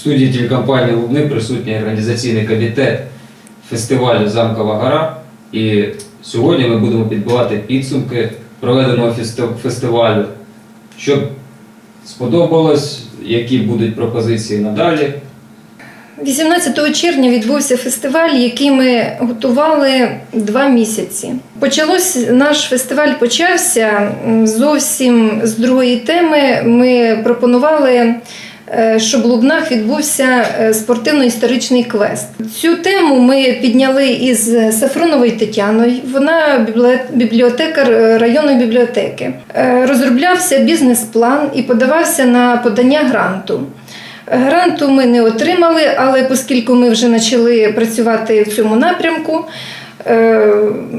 студії телекомпанії Лубни присутній організаційний комітет фестивалю Замкова гора. І сьогодні ми будемо підбивати підсумки проведеного фестивалю, щоб сподобалось, які будуть пропозиції надалі. 18 червня відбувся фестиваль, який ми готували два місяці. Почалось наш фестиваль почався зовсім з другої теми. Ми пропонували. Е, Щоб в Лубнах відбувся е, спортивно-історичний квест. Цю тему ми підняли із Сафроновою Тетяною. Вона бібліотекар е, районної бібліотеки. Е, Розроблявся бізнес-план і подавався на подання гранту. Гранту ми не отримали, але оскільки ми вже почали працювати в цьому напрямку, е,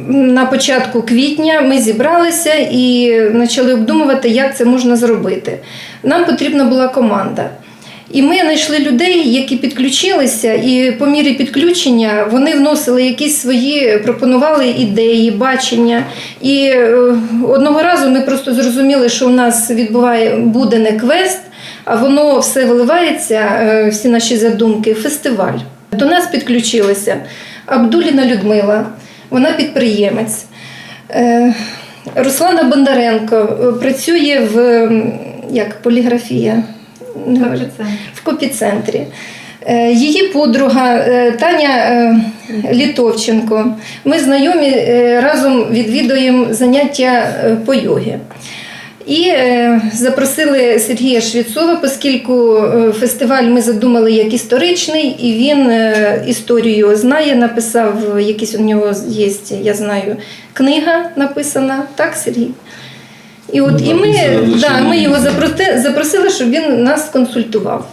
на початку квітня ми зібралися і почали обдумувати, як це можна зробити. Нам потрібна була команда. І ми знайшли людей, які підключилися, і по мірі підключення вони вносили якісь свої, пропонували ідеї, бачення. І е, одного разу ми просто зрозуміли, що у нас відбуває буде не квест, а воно все виливається, е, всі наші задумки, фестиваль. До нас підключилася Абдуліна Людмила, вона підприємець. Е, Руслана Бондаренко працює в як поліграфія. В копіцентрі. Е, Її подруга е, Таня е, Літовченко. Ми знайомі разом відвідуємо заняття по йогі. І запросили Сергія Швіцова, оскільки фестиваль ми задумали як історичний, і він історію знає, написав якісь у нього є, я знаю, книга написана, так, Сергій? І от і ми, да, ми його запросили, щоб він нас консультував.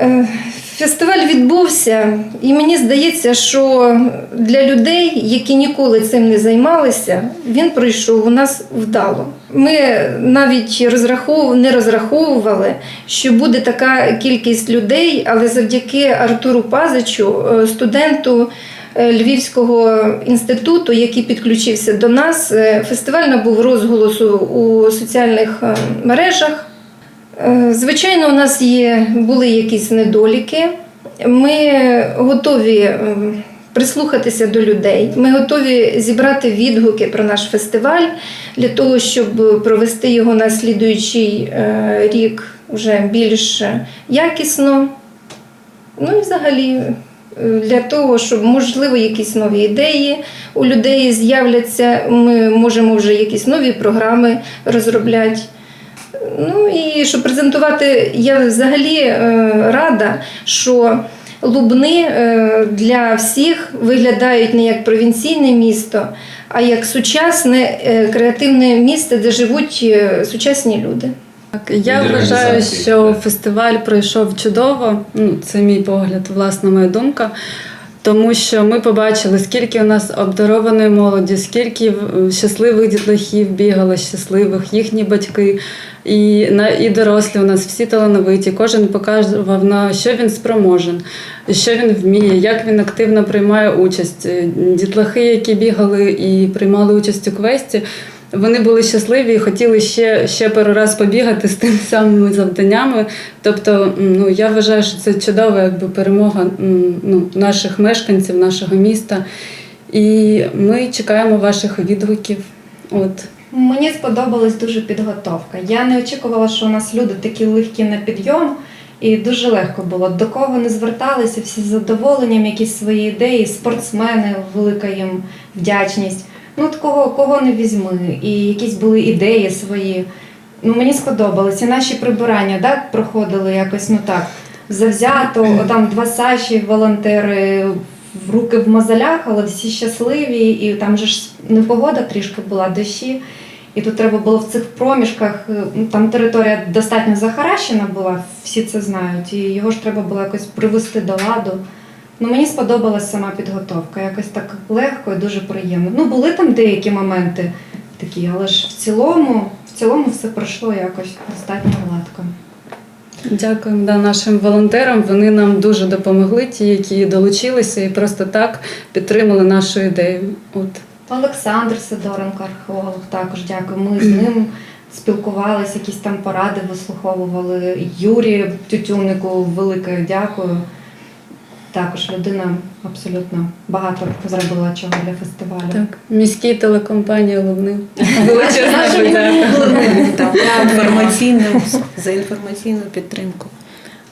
Е, Фестиваль відбувся, і мені здається, що для людей, які ніколи цим не займалися, він пройшов у нас вдало. Ми навіть розрахов... не розраховували, що буде така кількість людей, але завдяки Артуру Пазичу, е, студенту Львівського інституту, який підключився до нас, е, фестиваль набув розголосу у соціальних е, мережах. Е, Звичайно, у нас є, були якісь недоліки. Ми готові е, прислухатися до людей. Ми готові зібрати відгуки про наш фестиваль для того, щоб провести його на слідуючий е, рік вже більш якісно. Ну і взагалі. Для того, щоб можливо якісь нові ідеї у людей з'являться, ми можемо вже якісь нові програми розробляти. Ну і щоб презентувати, я взагалі е, рада, що Лубни е, для всіх виглядають не як провінційне місто, а як сучасне е, креативне місце, де живуть сучасні люди. Так, я вважаю, що фестиваль пройшов чудово. Ну, це мій погляд, власна моя думка. Тому що ми побачили, скільки у нас обдарованої молоді, скільки щасливих дітлахів бігало, щасливих, їхні батьки, і, на, і дорослі у нас всі талановиті. Кожен показував на що він спроможен, що він вміє, як він активно приймає участь. Е, Дітлахи, які бігали і приймали участь у квесті, вони були щасливі і хотіли ще, ще пару раз побігати з тими самими завданнями. Тобто, ну я вважаю, що це чудова якби перемога ну, наших мешканців, нашого міста. І ми чекаємо ваших відгуків. От. Мені сподобалась дуже підготовка. Я не очікувала, що у нас люди такі легкі на підйом, і дуже легко було. До кого не зверталися, всі з задоволенням, якісь свої ідеї, спортсмени, велика їм вдячність. Ну, от кого, кого не візьми, і якісь були ідеї свої. Ну, мені сподобалось. І наші прибирання так, проходили якось ну так, завзято. Там два Саші, волонтери, в руки в мозолях, але всі щасливі, і там же ж непогода трішки була, дощі. І тут треба було в цих проміжках, е, ну, там територія достатньо захаращена була, всі це знають, і його ж треба було якось привести до ладу. Ну, мені сподобалась сама підготовка, якось так легко і дуже приємно. Ну, були там деякі моменти такі, але ж в цілому, в цілому все пройшло якось достатньо гладко. Дякуємо да, нашим волонтерам. Вони нам дуже допомогли, ті, які долучилися і просто так підтримали нашу ідею. От. Олександр Сидоренко, археолог, також дякую. Ми з ним спілкувалися, якісь там поради вислуховували. Юрію Тютюнику велике дякую. Також людина абсолютно багато зробила чого для фестивалю. Так, міській телекомпанії. Величезна інформаційну, за інформаційну підтримку.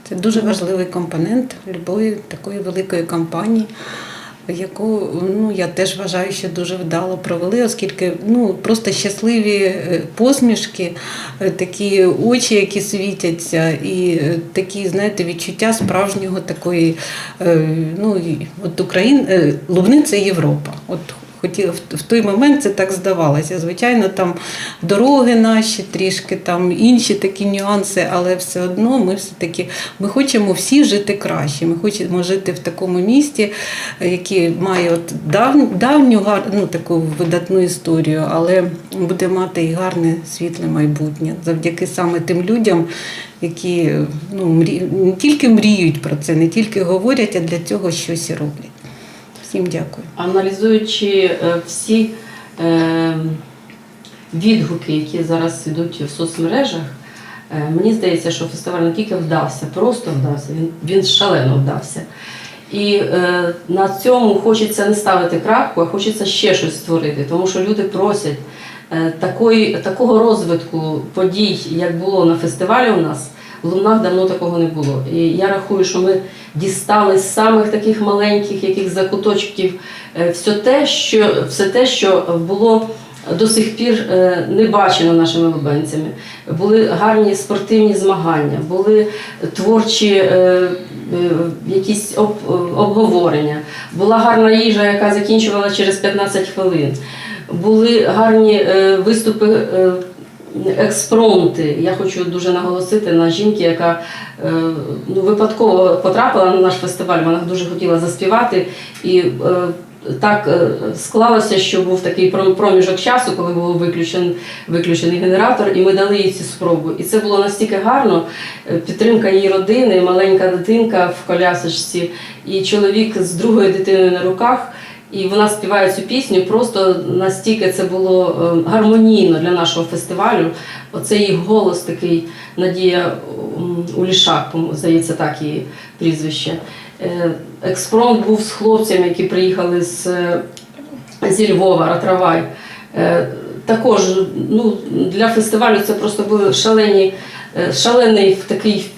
Це дуже важливий компонент любої такої великої кампанії, яку ну, я теж вважаю, що дуже вдало провели, оскільки ну, просто щасливі е, посмішки, е, такі очі, які світяться, і е, такі, знаєте, відчуття справжнього такої, ну, от Україн, Лубниця Європа. От хотіла в- той момент це так здавалося. Звичайно, там дороги наші трішки, там інші такі нюанси, але все одно ми все таки ми хочемо всі жити краще. Ми хочемо жити в такому місті, яке має от дав, давню гар, ну, таку видатну історію, але буде мати і гарне світле майбутнє завдяки саме тим людям. Які ну, мрі... не тільки мріють про це, не тільки говорять, а для цього щось і роблять. Всім дякую. Аналізуючи е, всі е, відгуки, які зараз йдуть в соцмережах, е, мені здається, що фестиваль не тільки вдався, просто вдався, він, він шалено вдався. І е, на цьому хочеться не ставити крапку, а хочеться ще щось створити, тому що люди просять е, такої, такого розвитку подій, як було на фестивалі у нас. В Лумнах давно такого не було. І я рахую, що ми дістали з самих таких маленьких яких закуточків е, все те, що, все те, що було до сих пір е, не бачено нашими лубенцями. Були гарні спортивні змагання, були творчі е, якісь об, обговорення, була гарна їжа, яка закінчувала через 15 хвилин. Були гарні виступи. Експромти. Я хочу дуже наголосити на жінки, яка е, ну, випадково потрапила на наш фестиваль. Вона дуже хотіла заспівати. І е, так е, склалося, що був такий пром- проміжок часу, коли був виключений, виключений генератор, і ми дали їй цю спробу. І це було настільки гарно. Підтримка її родини, маленька дитинка в колясочці, і чоловік з другою дитиною на руках. І вона співає цю пісню. Просто настільки це було е, гармонійно для нашого фестивалю. Оце її голос такий Надія Улішак, здається, так її прізвище. Е, Експромт був з хлопцями, які приїхали з, е, зі Львова, Ратравай. Також ну, для фестивалю це просто були шалені, шалений такий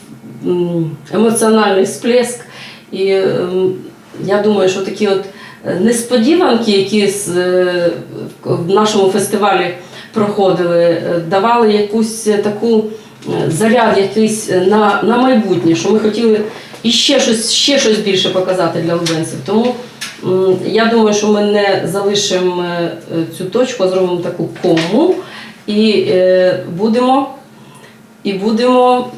емоціональний сплеск. І ем, я думаю, що такі от несподіванки, які е, в нашому фестивалі проходили, е, давали якусь таку е, заряд якийсь на, на майбутнє, що ми хотіли іще щось, ще щось більше показати для лубенців. Тому я думаю, що ми не залишимо цю точку, а зробимо таку кому і будемо і будемо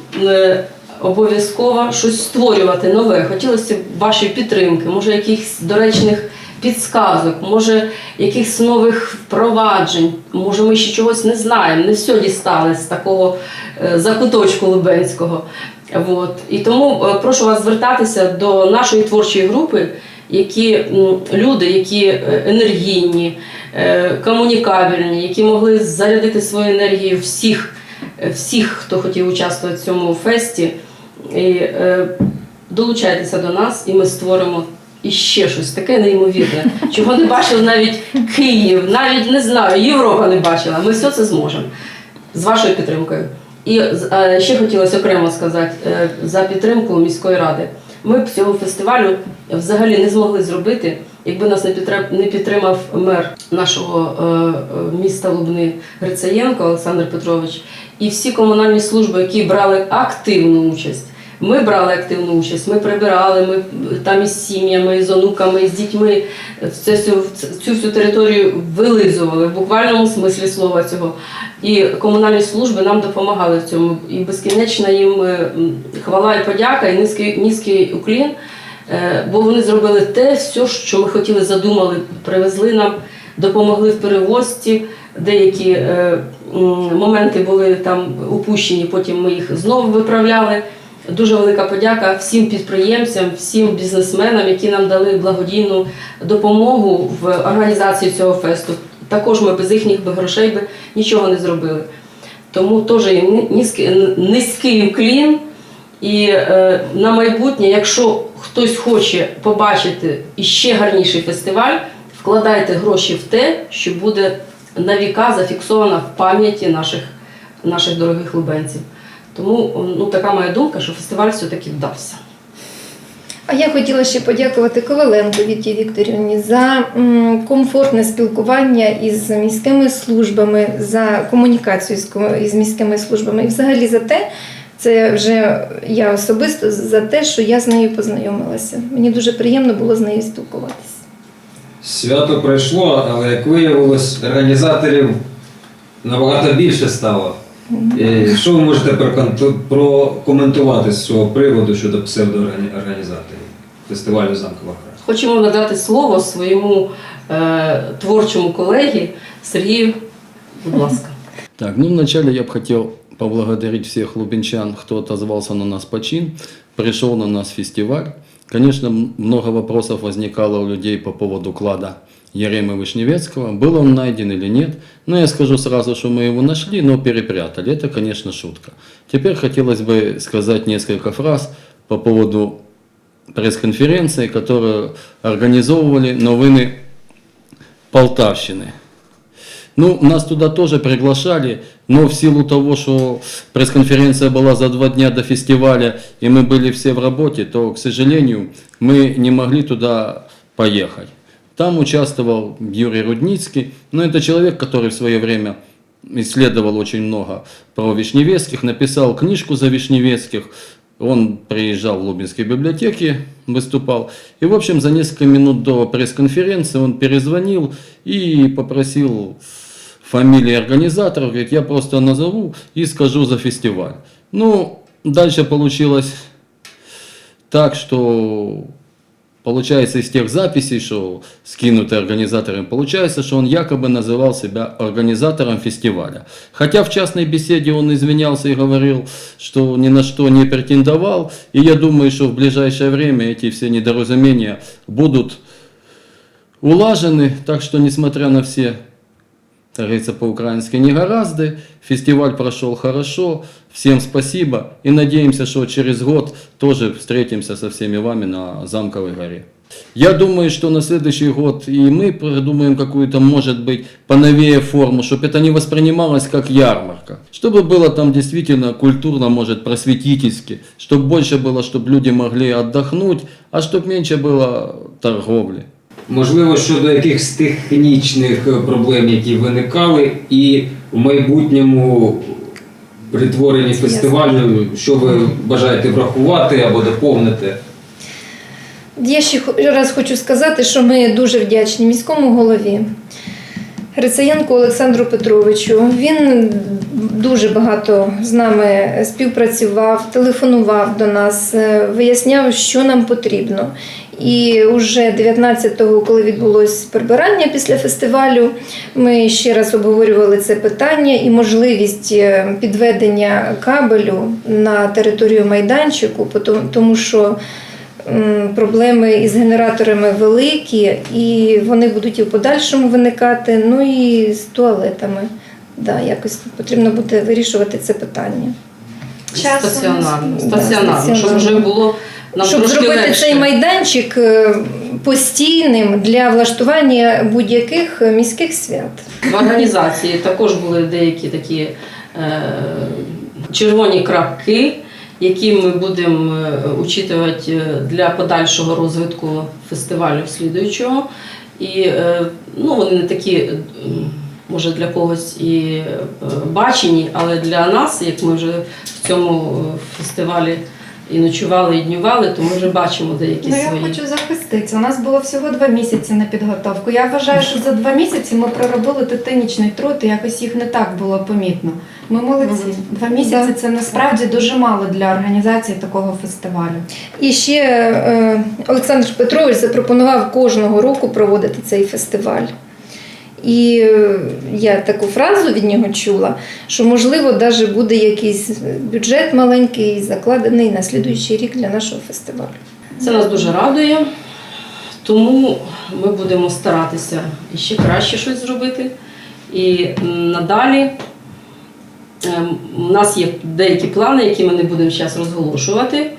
обов'язково щось створювати нове. Хотілося б вашої підтримки, може якихось доречних підсказок, може якихось нових впроваджень, може ми ще чогось не знаємо, не все дістали з такого е, закуточку Лубенського. От. І тому е, прошу вас звертатися до нашої творчої групи, які люди, які е, енергійні, комунікабельні, які могли зарядити свою енергію всіх всіх, хто хотів участвувати в цьому фесті. І, долучайтеся до нас, і ми створимо іще щось таке неймовірне, чого не бачив навіть Київ, навіть не знаю, Європа не бачила. Ми все це зможемо з вашою підтримкою. І е, ще хотілося окремо сказати е, за підтримку міської ради. Ми б цього фестивалю взагалі не змогли зробити, якби нас не підтримав, мер нашого е, е, міста Лубни Грицаєнко Олександр Петрович і всі комунальні служби, які брали активну участь. Ми брали активну участь, ми прибирали, ми там із сім'ями, з онуками, з дітьми цю, всю- цю всю територію вилизували в буквальному смислі слова цього. І комунальні служби нам допомагали в цьому. І безкінечна їм е, хвала і подяка, і низький, низький уклін. Е, Бо вони зробили те, все, що ми хотіли, задумали, привезли нам, допомогли в перевозці. Деякі е, моменти були там упущені, потім ми їх знову виправляли. Дуже велика подяка всім підприємцям, всім бізнесменам, які нам дали благодійну допомогу в організації цього фесту. Також ми без їхніх грошей би нічого не зробили. Тому теж низький, уклін. І е, на майбутнє, якщо хтось хоче побачити іще гарніший фестиваль, вкладайте гроші в те, що буде на віка зафіксована в пам'яті наших, наших дорогих лубенців. Тому ну, така моя думка, що фестиваль все-таки вдався. А я хотіла ще подякувати Коваленко Віті Вікторівні за комфортне спілкування із міськими службами, за комунікацію з, із міськими службами і взагалі за те, це вже я особисто за те, що я з нею познайомилася. Мені дуже приємно було з нею спілкуватися. Свято пройшло, але як виявилось, організаторів набагато більше стало. І Що ви можете проконту- прокоментувати з цього приводу щодо псевдоорганізаторів фестивалю замкова гра? Хочемо надати слово своєму е, творчому колегі Сергію. Будь ласка. Так, ну вначале я бы хотел поблагодарить всех лубенчан, кто отозвался на нас почин, пришел на нас фестиваль. Конечно, много вопросов возникало у людей по поводу клада Еремы Вышневецкого. Был он найден или нет. Но я скажу сразу, что мы его нашли, но перепрятали. Это, конечно, шутка. Теперь хотелось бы сказать несколько фраз по поводу пресс-конференции, которую организовывали новины Полтавщины. Ну, нас туда тоже приглашали, но в силу того, что пресс-конференция была за два дня до фестиваля, и мы были все в работе, то, к сожалению, мы не могли туда поехать. Там участвовал Юрий Рудницкий, но это человек, который в свое время исследовал очень много про Вишневецких, написал книжку за Вишневецких, он приезжал в Лубинской библиотеке, выступал. И, в общем, за несколько минут до пресс-конференции он перезвонил и попросил фамилии организаторов. Говорит, я просто назову и скажу за фестиваль. Ну, дальше получилось так, что получается из тех записей, что скинуты организаторами, получается, что он якобы называл себя организатором фестиваля. Хотя в частной беседе он извинялся и говорил, что ни на что не претендовал. И я думаю, что в ближайшее время эти все недоразумения будут улажены. Так что, несмотря на все как говорится по-украински, не гораздо. Фестиваль прошел хорошо. Всем спасибо. И надеемся, что через год тоже встретимся со всеми вами на Замковой горе. Я думаю, что на следующий год и мы придумаем какую-то, может быть, поновее форму, чтобы это не воспринималось как ярмарка. Чтобы было там действительно культурно, может, просветительски. Чтобы больше было, чтобы люди могли отдохнуть, а чтобы меньше было торговли. Можливо, щодо якихось технічних е, проблем, які виникали, і в майбутньому при творенні фестивалю, що ви бажаєте врахувати або доповнити? Я ще раз хочу сказати, що ми дуже вдячні міському голові Грицаєнку Олександру Петровичу. Він дуже багато з нами співпрацював, телефонував до нас, е, виясняв, що нам потрібно. І вже 19-го, коли відбулось прибирання після фестивалю, ми ще раз обговорювали це питання і можливість е, підведення кабелю на територію майданчику, тому що проблеми із генераторами великі, і вони будуть і в подальшому виникати. Ну і з туалетами. Да, якось потрібно буде вирішувати це питання. Часом. Стаціонарно, Да, стаціонарно, щоб вже було нам Щоб зробити легше. цей майданчик е, постійним для влаштування будь-яких міських свят. В організації також були деякі такі е, червоні крапки, які ми будемо е, учитувати е, для подальшого розвитку фестивалю слідуючого. І е, ну, вони не такі, е, може, для когось і е, бачені, але для нас, як ми вже в цьому е, фестивалі і ночували, і днювали, то ми вже бачимо деякі Ну, я хочу захиститися. У нас було всього два місяці на підготовку. Я вважаю, що за два місяці ми проробили титанічний труд, і якось їх не так було помітно. Ми молодці. Два місяці це насправді дуже мало для організації такого фестивалю. І ще е, Олександр Петрович запропонував кожного року проводити цей фестиваль. І е, я таку фразу від нього чула, що можливо навіть буде якийсь бюджет маленький закладений на слідуючий рік для нашого фестивалю. Це нас дуже радує, тому ми будемо старатися ще краще щось зробити. І надалі ем, у нас є деякі плани, які ми не будемо зараз розголошувати.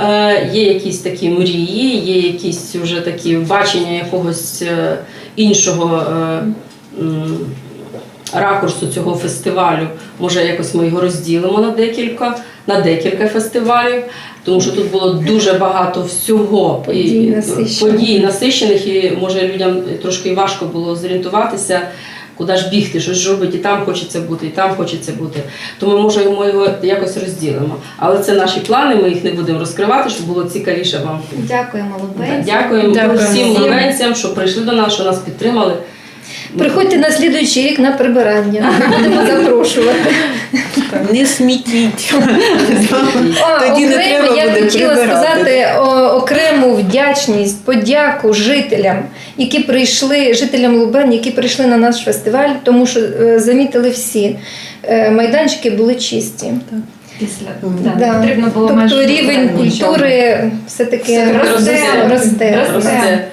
Е, Є якісь такі мрії, є якісь вже такі бачення якогось е, іншого е, ракурсу цього фестивалю. Може, якось ми його розділимо на декілька, на декілька фестивалів, тому що тут було дуже багато всього Подій і- насичених. подій насичених, і може людям трошки важко було зорієнтуватися. Куди ж бігти, щось ж робити, і там хочеться бути, і там хочеться бути. Тому може ми його якось розділимо. Але це наші плани, ми їх не будемо розкривати, щоб було цікавіше вам. Дякуємо, Лубенцям. Дякуємо Дякуємо всім лубенцям, що прийшли до нас, що нас підтримали. Приходьте на слідуючий рік на прибирання. Будемо запрошувати. Не смітіть. Тоді не треба я буде хотіла прибирати. сказати окрему вдячність, подяку жителям, які прийшли, жителям Лубен, які прийшли на наш фестиваль, тому що е, замітили всі. е, Майданчики були чисті. Після Да. да, потрібно було тобто майже рівень нічого. культури все-таки Все-таки росте, росте. росте. Росте.